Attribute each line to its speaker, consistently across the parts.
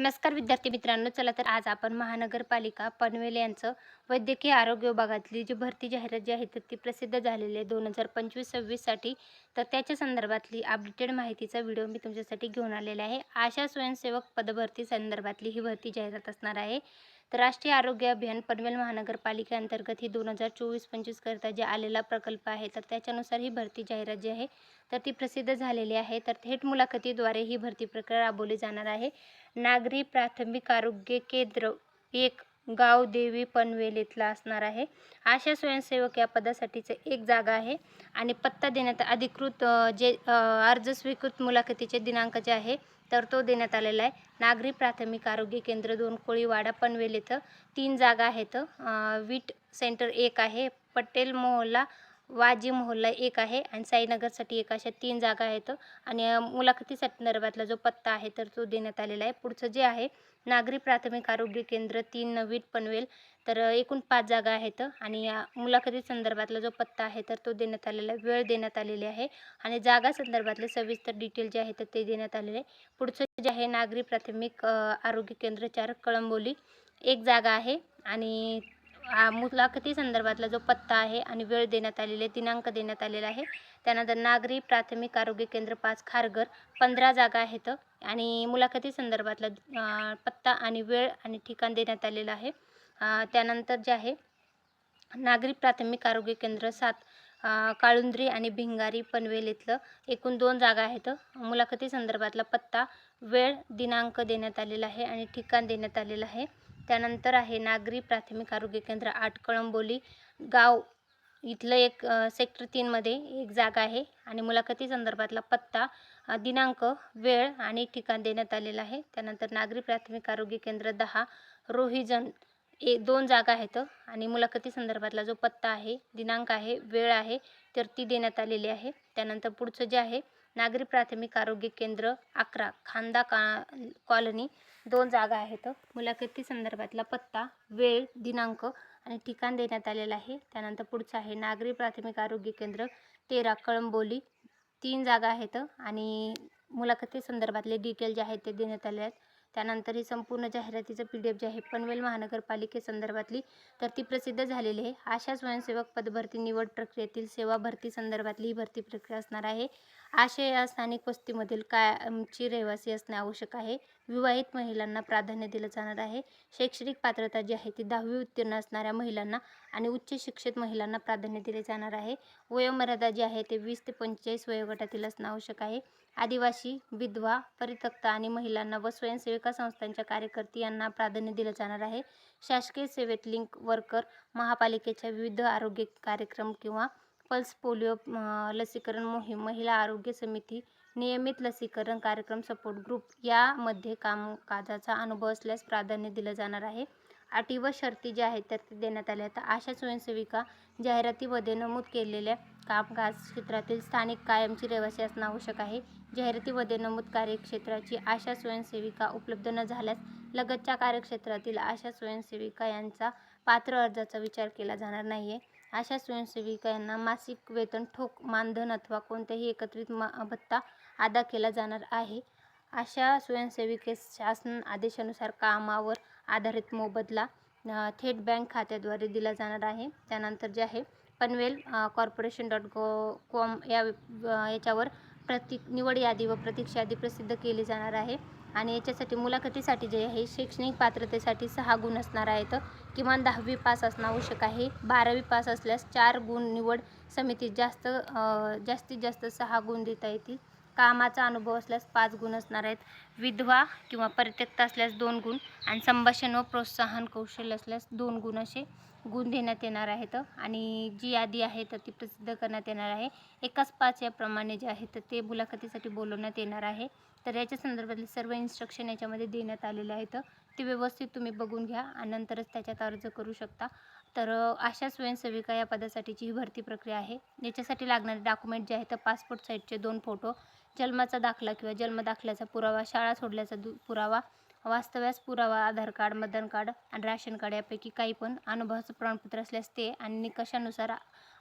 Speaker 1: नमस्कार विद्यार्थी मित्रांनो चला तर आज आपण महानगरपालिका पनवेल यांचं वैद्यकीय आरोग्य विभागातली जी भरती जाहिरात जी आहे तर ती प्रसिद्ध झालेली आहे दोन हजार पंचवीस सव्वीससाठी तर त्याच्या संदर्भातली अपडेटेड माहितीचा व्हिडिओ मी तुमच्यासाठी घेऊन आलेला आहे. आशा स्वयंसेवक पदभरती संदर्भातली ही भरती जाहिरात असणार आहे. तर राष्ट्रीय आरोग्य अभियान पनवेल महानगरपालिकेअंतर्गत ही दोन हजार चोवीस पंचवीसकरिता जे आलेला प्रकल्प आहे तर त्याच्यानुसार ही भरती जाहिरात जी आहे तर ती प्रसिद्ध झालेली आहे. तर थेट मुलाखतीद्वारे ही भरती प्रक्रिया राबवली जाणार आहे. नागरी प्राथमिक आरोग्य केंद्र एक गाव देवी पनवेल इथला असणार आहे. आशा स्वयंसेवक या पदासाठीचं एक जागा आहे आणि पत्ता देण्यात अधिकृत जे अर्ज स्वीकृत मुलाखतीचे दिनांक जे आहे तर तो देण्यात आलेला आहे. नागरी प्राथमिक आरोग्य केंद्र दोन कोळीवाडा पनवेल इथं तीन जागा आहेत. वीट सेंटर एक आहे. पटेल मोहल्ला वाजी मोहल्ला एक आहे आणि साईनगरसाठी एक अशा तीन जागा आहेत. आणि अ, मुलाखती संदर्भातला जो पत्ता आहे तर तो देण्यात आलेला आहे. पुढचं जे आहे नागरी प्राथमिक आरोग्य केंद्र तीन नवीन पनवेल तर एकूण पाच जागा आहेत. आणि या मुलाखती संदर्भातला जो पत्ता आहे तर तो देण्यात आलेला आहे. वेळ देण्यात आलेली आहे. आणि जागा संदर्भातले सविस्तर डिटेल जे आहे तर ते देण्यात आलेले आहे. पुढचं जे आहे नागरी प्राथमिक आरोग्य केंद्र चार कळंबोली एक जागा आहे. आणि मुलाखती संदर्भातला जो पत्ता आहे आणि वेळ देण्यात आलेली आहे दिनांक देण्यात आलेला आहे त्यानंतर नागरी प्राथमिक आरोग्य केंद्र पाच खारघर पंधरा जागा आहेत आणि मुलाखती संदर्भातला पत्ता आणि वेळ आणि ठिकाण देण्यात आलेलं आहे. त्यानंतर जे आहे नागरी प्राथमिक आरोग्य केंद्र सात काळुंद्री आणि भिंगारी पनवेल इथलं एकूण दोन जागा आहेत. मुलाखती संदर्भातला पत्ता वेळ दिनांक देण्यात आलेला आहे आणि ठिकाण देण्यात आलेलं आहे. त्यानंतर आहे नागरी प्राथमिक आरोग्य केंद्र आठ कळंबोली गाव. इथलं एक सेक्टर तीनमध्ये एक जागा आहे आणि मुलाखती संदर्भातला पत्ता दिनांक वेळ आणि ठिकाण देण्यात आलेलं आहे. त्यानंतर नागरी प्राथमिक आरोग्य केंद्र दहा रोहिजन ए दोन जागा आहेत. आणि मुलाखती संदर्भातला जो पत्ता आहे दिनांक आहे वेळ आहे तर ती देण्यात आलेली आहे. त्यानंतर पुढचं जे आहे नागरी प्राथमिक आरोग्य केंद्र अकरा खांदा का कॉलनी दोन जागा आहेत. मुलाखती संदर्भातला पत्ता वेळ दिनांक आणि ठिकाण देण्यात आलेलं आहे. त्यानंतर पुढचं आहे नागरी प्राथमिक आरोग्य केंद्र तेरा कळंबोली तीन जागा आहेत आणि मुलाखती संदर्भातले डिटेल जे आहेत ते देण्यात आले आहेत. त्यानंतर ही संपूर्ण जाहिरातीचं पी डी एफ जे आहे पनवेल महानगरपालिकेसंदर्भातली तर ती प्रसिद्ध झालेली आहे. आशा स्वयंसेवक पदभरती निवड प्रक्रियेतील सेवा भरती संदर्भातली ही भरती प्रक्रिया असणार आहे. आशया या स्थानिक वस्तीमधील कायमची रहिवासी असणे आवश्यक आहे. विवाहित महिलांना प्राधान्य दिलं जाणार आहे. शैक्षणिक पात्रता जी आहे ती दहावी उत्तीर्ण असणाऱ्या महिलांना आणि उच्च शिक्षित महिलांना प्राधान्य दिले जाणार आहे. वयोमर्यादा जी आहे ते वीस ते पंचेचाळीस वयोगटातील असणं आवश्यक आहे. आदिवासी विधवा परित्यक्त आणि महिलांना व स्वयंसेविका संस्थांच्या कार्यकर्ते यांना प्राधान्य दिलं जाणार आहे. शासकीय सेवेत लिंक वर्कर महापालिकेच्या विविध आरोग्य कार्यक्रम किंवा पल्स पोलिओ लसीकरण मोहीम महिला आरोग्य समिती नियमित लसीकरण कार्यक्रम सपोर्ट ग्रुप यामध्ये कामकाजाचा अनुभव असल्यास प्राधान्य दिलं जाणार आहे. अटी व शर्ती ज्या आहेत तर ते देण्यात आल्या तर आशा स्वयंसेविका जाहिरातीमध्ये नमूद केलेल्या कामकाज क्षेत्रातील स्थानिक कायमची रहिवासी असणं आवश्यक आहे. जाहिरातीमध्ये नमूद कार्यक्षेत्राची आशा स्वयंसेविका उपलब्ध न झाल्यास लगतच्या कार्यक्षेत्रातील आशा स्वयंसेविका यांचा पात्र अर्जाचा विचार केला जाणार नाही आहे अशा स्वयंसेविका यांना मासिक वेतन ठोक मानधन अथवा कोणत्याही एकत्रित मा भत्ता अदा केला जाणार आहे. अशा स्वयंसेविकेस शासन आदेशानुसार कामावर आधारित मोबदला थेट बँक खात्याद्वारे दिला जाणार आहे. त्यानंतर जे आहे Panvel corporation dot go com या याच्यावर प्रतिक निवड यादी व प्रतीक्षा यादी प्रसिद्ध केली जाणार आहे. आणि याच्यासाठी मुलाखतीसाठी जे आहे शैक्षणिक पात्रतेसाठी सहा गुण असणार आहेत. किमान दहावी पास असणं आवश्यक आहे. बारावी पास असल्यास चार गुण निवड समितीत जास्त जास्तीत जास्त सहा गुण देता येतील. कामाचा अनुभव असल्यास पाच गुण असणार आहेत. विधवा किंवा परित्यक्त असल्यास दोन गुण आणि संभाषण व प्रोत्साहन कौशल्य असल्यास दोन गुण असे गुण देण्यात येणार आहेत. आणि जी यादी आहे तर ती प्रसिद्ध करण्यात येणार आहे. एकाच पाच याप्रमाणे जे आहे तर ते मुलाखतीसाठी बोलवण्यात येणार आहे. तर याच्या संदर्भातले सर्व इन्स्ट्रक्शन याच्यामध्ये देण्यात आलेले आहेत. ते व्यवस्थित तुम्ही बघून घ्या आणि नंतरच त्याच्यात अर्ज करू शकता. तर अशा स्वयंसेविका या पदासाठीची ही भरती प्रक्रिया आहे. याच्यासाठी लागणारे डॉक्युमेंट जे आहे तर पासपोर्ट साईजचे दोन फोटो जन्माचा दाखला किंवा जन्म दाखल्याचा पुरावा शाळा सोडल्याचा दु पुरावा वास्तव्यास पुरावा आधार कार्ड मतदान कार्ड आणि राशन कार्ड यापैकी काही पण अनुभवाचं प्रमाणपत्र असल्यास ते आणि निकषानुसार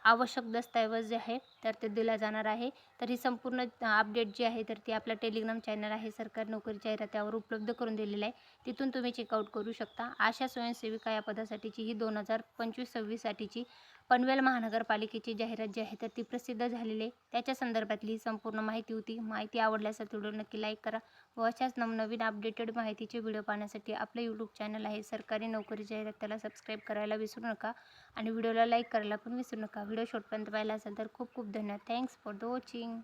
Speaker 1: आवश्यक दस्तऐवज जे आहे तर ते दिला जाणार आहे. तर ही संपूर्ण अपडेट जी आहे तर ती आपला टेलिग्राम चॅनल आहे. सरकारी नोकरी जाहिरात्यावर उपलब्ध करून दिलेलं आहे. तिथून तुम्ही चेकआउट करू शकता. आशा स्वयंसेविका या पदासाठीची ही दोन हजार पंचवीस सव्वीससाठीची पनवेल महानगरपालिकेची जाहिरात जी आहे तर ती प्रसिद्ध झालेली आहे. त्याच्या संदर्भातली ही संपूर्ण माहिती होती. माहिती आवडल्यास व्हिडिओ नक्की लाईक करा व अशाच नवनवीन अपडेटेड माहितीचे व्हिडिओ पाहण्यासाठी आपलं यूट्यूब चॅनल आहे. सरकारी नोकरी जाहिरात त्याला सबस्क्राईब करायला विसरू नका आणि व्हिडिओला लाईक करायला पण विसरू नका. व्हिडिओ शॉर्टपर्यंत पाहिला असेल तर खूप खूप धन्यवाद. Thanks for the watching